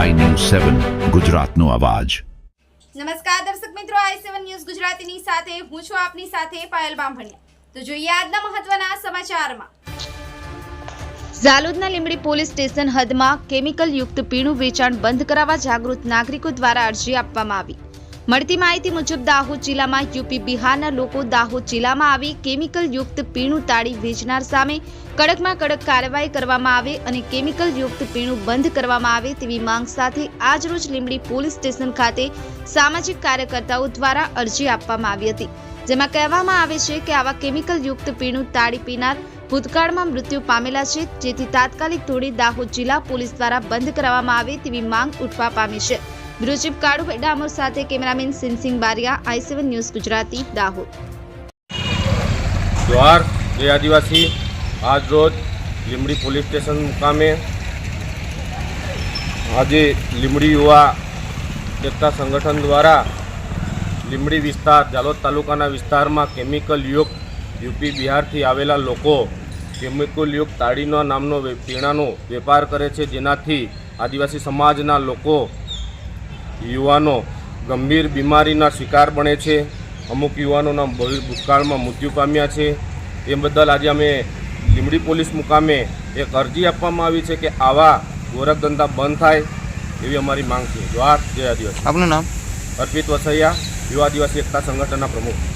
સેવન ગુજરાતનો અવાજ. નમસ્કાર દર્શક મિત્રો આઈ સેવન ન્યૂઝ ગુજરાતીની સાથે હું છું આપની સાથે પાયલ બામભણિયા. તો જોઈએ આજના મહત્વના સમાચારમાં. ઝાલોદના લીંબડી પોલીસ સ્ટેશન હદમાં કેમિકલ યુક્ત પીણું વેચાણ બંધ કરાવવા જાગૃત નાગરિકો દ્વારા અરજી આપવામાં આવી. મળતી માહિતી મુજબ દાહોદ જિલ્લામાં યુપી બિહારના લોકો દાહોદ જિલ્લામાં આવી કેમિકલ યુક્ત પીણું તાળી વેચનાર સામે કડકમાં કડક કાર્યવાહી કરવામાં આવે અને કેમિકલ યુક્ત પીણું બંધ કરવામાં આવે તેવી માંગ સાથે આજરોજ લીંબડી પોલીસ સ્ટેશન ખાતે સામાજિક કાર્યકર્તાઓ દ્વારા અરજી આપવામાં આવી હતી, જેમાં કહેવામાં આવે છે કે આવા કેમિકલ યુક્ત પીણું તાળી પીનાર ભૂતકાળમાં મૃત્યુ પામેલા છે, જેથી તાત્કાલિક ધોળી દાહોદ જિલ્લા પોલીસ દ્વારા બંધ કરવામાં આવે તેવી માંગ ઉઠવા પામી છે. બ્યુરો કાળુભાઈ ડામોર સાથે cameraman સિંહસિંહ Baria, I seven news Gujarati, Dahod. Johar જય આદિવાસી, આજ રોજ લીમડી પોલીસ સ્ટેશન મુકામે આજે લીમડી યુવા એકતા સંગઠન દ્વારા લીમડી વિસ્તાર, જાલોદ તાલુકાના વિસ્તારમાં કેમિકલ યુગ યુપી બિહારથી આવેલા લોકો કેમિકલ યુગ તાળીના નામનો પીણાનો વેપાર કરે છે. જેનાથી આદિવાસી સમાજના લોકો યુવાનો ગંભીર બીમારીના શિકાર બને છે. અમુક યુવાનોના ભૂતકાળમાં મૃત્યુ પામ્યા છે. એ બદલ આજે અમે લીમડી પોલીસ મુકામે એક અરજી આપવામાં આવી છે કે આવા ગોરખધંધા બંધ થાય એવી અમારી માંગ છે. જોહાર જય આદિવાસી. આપનું નામ? અર્પિત વસૈયા યુવા આદિવાસી એકતા સંગઠનના પ્રમુખ.